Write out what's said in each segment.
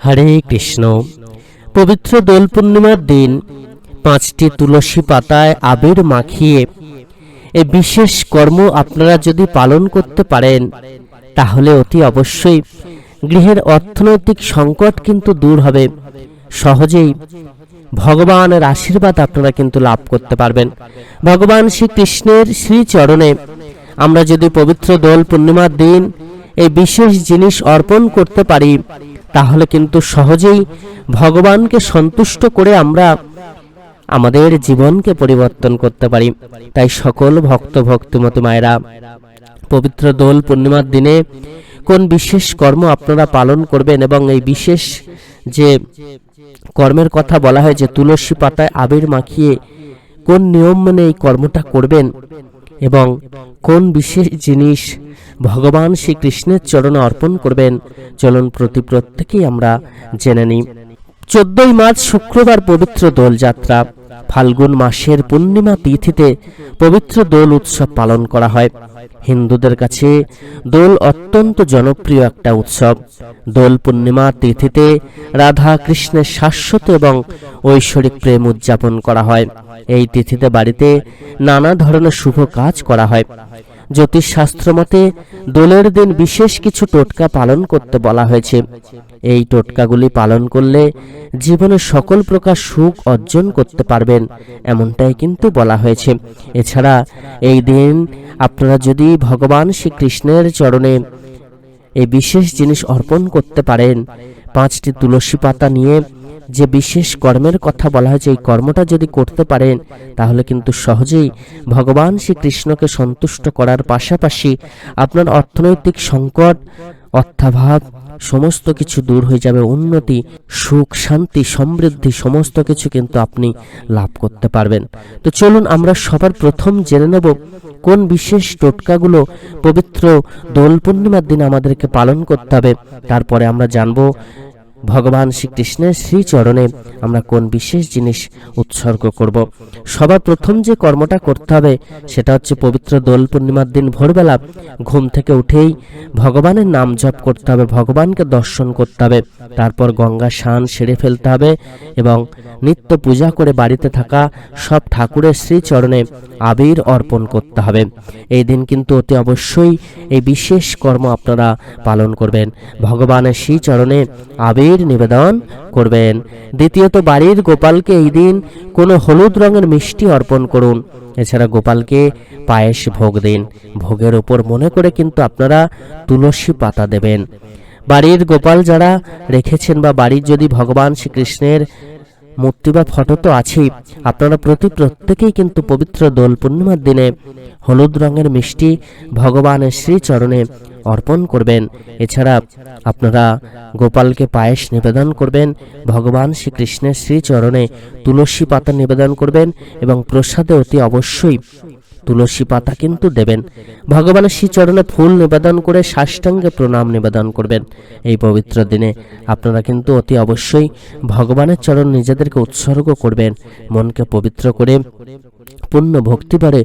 হরে কৃষ্ণ। পবিত্র দোল পূর্ণিমার দিন পাঁচটি তুলসী পাতায় আবির মাখিয়ে এই বিশেষ কর্ম আপনারা যদি পালন করতে পারেন, তাহলে অতি অবশ্যই গৃহের অর্থনৈতিক সংকট কিন্তু দূর হবে। সহজেই ভগবানের আশীর্বাদ আপনারা কিন্তু লাভ করতে পারবেন। ভগবান শ্রীকৃষ্ণের শ্রীচরণে আমরা যদি পবিত্র দোল পূর্ণিমার দিন এই বিশেষ জিনিস অর্পণ করতে পারি তাহলে কিন্তু সহজেই ভগবানকে সন্তুষ্ট করে আমরা আমাদের জীবনকে পরিবর্তন করতে পারি। তাই সকল ভক্ত, ভক্তিমতী মায়েরা, পবিত্র দোল পূর্ণিমার দিনে কোন বিশেষ কর্ম আপনারা পালন করবেন এবং এই বিশেষ যে কর্মের কথা বলা হয় যে তুলসী পাতায় আবির মাখিয়ে কোন নিয়ম মেনে এই কর্মটা করবেন এবং কোন বিশেষ জিনিস ভগবান শ্রীকৃষ্ণের চরণে অর্পণ করবেন, চলন প্রতি প্রত্যেকেই আমরা জেনে নিই। চোদ্দই মার্চ শুক্রবার পবিত্র দোলযাত্রা। ফাল্গুন মাসের পূর্ণিমা তিথিতে পবিত্র দোল উৎসব পালন করা হয়। হিন্দুদের কাছে দোল অত্যন্ত জনপ্রিয় একটা উৎসব। দোল পূর্ণিমা তিথিতে রাধা কৃষ্ণের শাশ্বত এবং ঐশ্বরিক প্রেম উদযাপন করা হয়। এই তিথিতে বাড়িতে নানা ধরনের শুভ কাজ করা হয়। জ্যোতিষশাস্ত্র মতে দোলের দিন বিশেষ কিছু টোটকা পালন করতে বলা হয়েছে। এই টোটকাগুলি পালন করলে জীবনে সকল প্রকার সুখ অর্জন করতে পারবেন, এমনটাই কিন্তু বলা হয়েছে। এছাড়া এই দিন আপনারা যদি ভগবান শ্রীকৃষ্ণের চরণে এই বিশেষ জিনিস অর্পণ করতে পারেন, পাঁচটি তুলসী পাতা নিয়ে যে বিশেষ কর্মের কথা বলা হয়েছে এই কর্মটা যদি করতে পারেন, তাহলে কিন্তু সহজেই ভগবান শ্রীকৃষ্ণকে সন্তুষ্ট করার পাশাপাশি আপনার অর্থনৈতিক সংকট, অর্থাভাব সমস্ত কিছু দূর হয়ে যাবে, উন্নতি, সুখ, শান্তি, সমৃদ্ধি সমস্ত কিছু কিন্তু আপনি লাভ করতে পারবেন। তো চলুন আমরা সবার প্রথম জেনে নেব কোন বিশেষ টোটকাগুলো পবিত্র দোল পূর্ণিমার দিন আমাদেরকে পালন করতে হবে। তারপরে আমরা জানব ভগবান শ্রীকৃষ্ণের শ্রীচরণে আমরা কোন বিশেষ জিনিস উৎসর্গ করব? সবার প্রথম যে কর্মটা করতে হবে, সেটা হচ্ছে পবিত্র দোল পূর্ণিমার দিন ভোরবেলা ঘুম থেকে উঠেই ভগবানের নাম জপ করতে হবে, ভগবানকে দর্শন করতে হবে। তারপর গঙ্গা স্নান সেরে ফেলতে হবে এবং নিত্য পূজা করে বাড়িতে থাকা সব ঠাকুরের শ্রীচরণে আবির অর্পণ করতে হবে। এই দিন কিন্তু অতি অবশ্যই এই বিশেষ কর্ম আপনারা পালন করবেন। ভগবানের শ্রীচরণে আবির নিবেদন করবেন। দ্বিতীয়ত, বাড়ির গোপালকে এই দিন কোনো হলুদ রঙের মিষ্টি অর্পণ করুন। এছাড়া গোপালকে পায়েস ভোগ দিন। ভোগের ওপর মনে করে কিন্তু আপনারা তুলসী পাতা দেবেন। বাড়ির গোপাল যারা রেখেছেন বা বাড়ির যদি ভগবান শ্রীকৃষ্ণের মূর্তি বা ফটো তো আছেই। আপনারা প্রতি প্রত্যেকেই কিন্তু পবিত্র দোল পূর্ণিমার দিনে হলুদ রঙের মিষ্টি ভগবানের শ্রীচরণে অর্পণ করবেন। এছাড়া আপনারা গোপালকে পায়েস নিবেদন করবেন, ভগবান শ্রীকৃষ্ণের শ্রীচরণে তুলসী পাতা নিবেদন করবেন এবং প্রসাদে অতি অবশ্যই তুলসী পাতা কিন্তু দেবেন। ভগবানের শ্রীচরণে ফুল নিবেদন করে সাষ্টাঙ্গে প্রণাম নিবেদন করবেন। এই পবিত্র দিনে আপনারা কিন্তু অতি অবশ্যই ভগবানের চরণ নিজেদেরকে উৎসর্গ করবেন। মনকে পবিত্র করে, পূর্ণ ভক্তি ভরে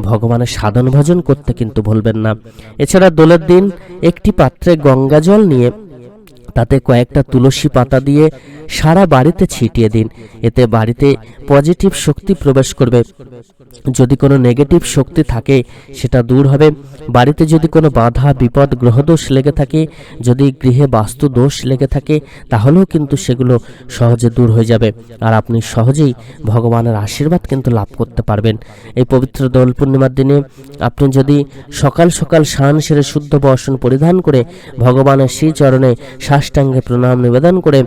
ভগবানের সাধন ভজন করতে কিন্তু ভুলবেন না। এছাড়া দোলের দিন একটি পাত্রে গঙ্গা জল নিয়ে তাতে কয়েকটা তুলসী পাতা দিয়ে সারা বাড়িতে ছিটিয়ে দিন। এতে বাড়িতে পজিটিভ শক্তি প্রবেশ করবে। যদি কোনো নেগেটিভ শক্তি থাকে, সেটা দূর হবে। বাড়িতে যদি কোনো বাধা, বিপদ, গ্রহদোষ লেগে থাকে, যদি গৃহে বাস্তু দোষ লেগে থাকে, তাহলেও কিন্তু সেগুলো সহজে দূর হয়ে যাবে। আর আপনি সহজেই ভগবানের আশীর্বাদ কিন্তু লাভ করতে পারবেন। এই পবিত্র দোল পূর্ণিমার দিনে আপনি যদি সকাল সকাল শান সেরে শুদ্ধ বসন পরিধান করে ভগবানের শ্রীচরণে সাষ্টাঙ্গে প্রণাম নিবেদন করে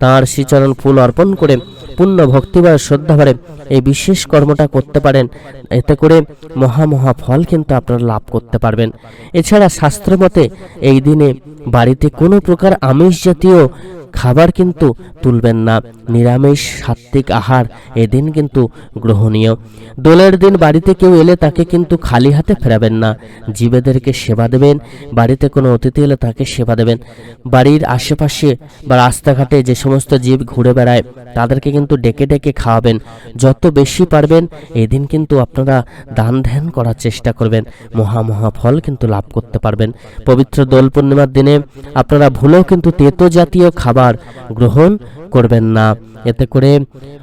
তাঁর শ্রীচরণ ফুল অর্পণ করে পূর্ণ ভক্তিবার শ্রদ্ধাভারে এই বিশেষ কর্মটা করতে পারেন। এতে করে মহা মহা ফল কিন্তু আপনারা লাভ করতে পারবেন। এছাড়া শাস্ত্র মতে এই দিনে বাড়িতে কোনো প্রকার আমিষ জাতীয় খাবার কিন্তু তুলবেন না। নিরামিষ সাত্বিক আহার এদিন কিন্তু গ্রহণীয়। দোলের দিন বাড়িতে কেউ এলে তাকে কিন্তু খালি হাতে ফেরাবেন না। জীবেদেরকে সেবা দেবেন, বাড়িতে কোনো অতিথি এলে তাকে সেবা দেবেন। বাড়ির আশেপাশে বা রাস্তাঘাটে যে সমস্ত জীব ঘুরে বেড়ায়, তাদেরকে কিন্তু ডেকে ডেকে খাওয়াবেন। যত বেশি পারবেন, এদিন কিন্তু আপনারা দান ধ্যান করার চেষ্টা করবেন। মহা মহা ফল কিন্তু লাভ করতে পারবেন। পবিত্র দোল পূর্ণিমার দিনে আপনারা ভুলেও কিন্তু তেতো জাতীয় খাবার গ্রহণ করবেন না। এতে করে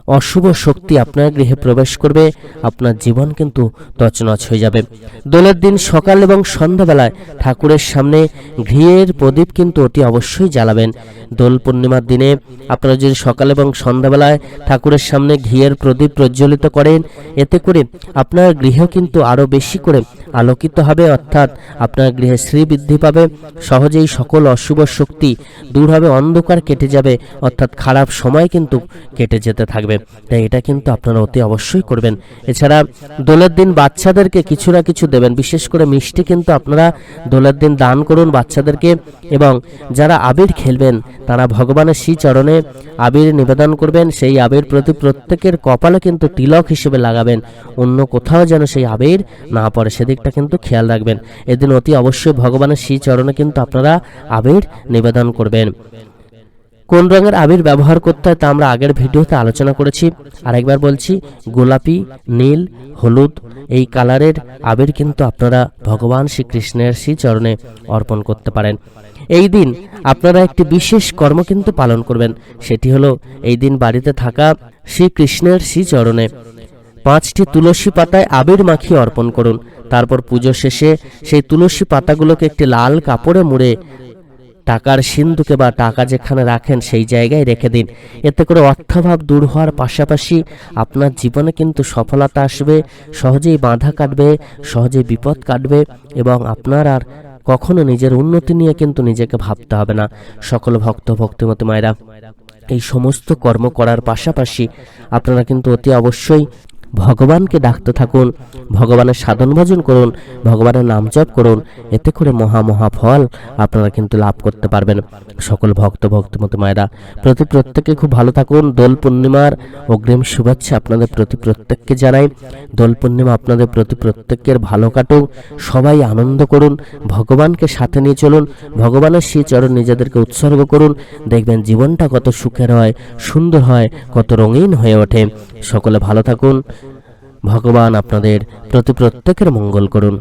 অশুভ শক্তি আপনার গৃহে প্রবেশ করবে, আপনার জীবন কিন্তু তছনছ হয়ে যাবে। দোলের দিন সকাল এবং সন্ধ্যাবেলায় ঠাকুরের সামনে ঘিয়ের প্রদীপ কিন্তু অতি অবশ্যই জ্বালাবেন। দোল পূর্ণিমার দিনে আপনারা যদি সকাল এবং সন্ধ্যাবেলায় ঠাকুরের সামনে ঘিয়ের প্রদীপ প্রজ্বলিত করেন, এতে করে আপনার গৃহ কিন্তু আরও বেশি করে আলোকিত হবে, অর্থাৎ আপনার গৃহে শ্রী বৃদ্ধি পাবে, সহজেই সকল অশুভ শক্তি দূর হবে, অন্ধকার কেটে যাবে, অর্থাৎ খারাপ সময় কিন্তু কেটে যেতে থাকবে। তাই এটা কিন্তু আপনারা অতি অবশ্যই করবেন। এছাড়া দোলের দিন বাচ্চাদেরকে কিছু না কিছু দেবেন, বিশেষ করে মিষ্টি কিন্তু আপনারা দোলের দিন দান করুন বাচ্চাদেরকে এবং যারা আবির খেলবেন তারা ভগবানের শ্রী চরণে আবির নিবেদন করবেন, সেই আবির প্রতি প্রত্যেকের কপালে কিন্তু তিলক হিসেবে লাগাবেন। অন্য কোথাও যেন সেই আবির না পড়ে, সেদিকটা কিন্তু খেয়াল রাখবেন। এদিন অতি অবশ্যই ভগবানের শ্রী চরণে কিন্তু আপনারা আবির নিবেদন করবেন। কোন রঙের আবির ব্যবহার করতে হয় তা আমরা আগের ভিডিওতে আলোচনা করেছি। আরেকবার বলছি, গোলাপি, নীল, হলুদ, এই কালারের আবির কিন্তু আপনারা ভগবান শ্রীকৃষ্ণের শ্রীচরণে অর্পণ করতে পারেন। এই দিন আপনারা একটি বিশেষ কর্ম কিন্তু পালন করবেন, সেটি হলো এই দিন বাড়িতে থাকা শ্রীকৃষ্ণের শ্রীচরণে পাঁচটি তুলসী পাতায় আবির মাখিয়ে অর্পণ করুন। তারপর পুজো শেষে সেই তুলসী পাতাগুলোকে একটি লাল কাপড়ে মুড়ে টাকার সিন্ধুকে বা টাকা যেখানে রাখেন সেই জায়গায় রেখে দিন। এতে করে অর্থাভাব দূর হওয়ার পাশাপাশি আপনার জীবনে কিন্তু সফলতা আসবে, সহজেই বাধা কাটবে সহজেই বিপদ কাটবে এবং আপনার আর কখনো নিজের উন্নতি নিয়ে কিন্তু নিজেকে ভাবতে হবে না। সকল ভক্ত, ভক্তিমতী মায়েরা, এই সমস্ত কর্ম করার পাশাপাশি আপনারা কিন্তু অতি অবশ্যই ভগবানকে ডাকতে থাকুন, ভগবানের সাধন ভজন করুন, ভগবানের নাম জপ করুন, এতে করে মহা মহা ফল আপনারা কিন্তু লাভ করতে পারবেন। সকল ভক্ত, ভক্তিমতী মায়েরা, প্রতি প্রত্যেকে খুব ভালো থাকুন। দোল পূর্ণিমার অগ্রিম শুভেচ্ছা আপনাদের প্রতি প্রত্যেককে জানাই। দোল পূর্ণিমা আপনাদের প্রতি প্রত্যেকের ভালো কাটুক। সবাই আনন্দ করুন, ভগবানকে সাথে নিয়ে চলুন, ভগবানের শ্রী চরণ নিজেদেরকে উৎসর্গ করুন। দেখবেন জীবনটা কত সুখের হয়, সুন্দর হয়, কত রঙিন হয়ে ওঠে। সকলে ভালো থাকুন। ভগবান আপনাদের প্রতি প্রত্যেকের মঙ্গল করুন।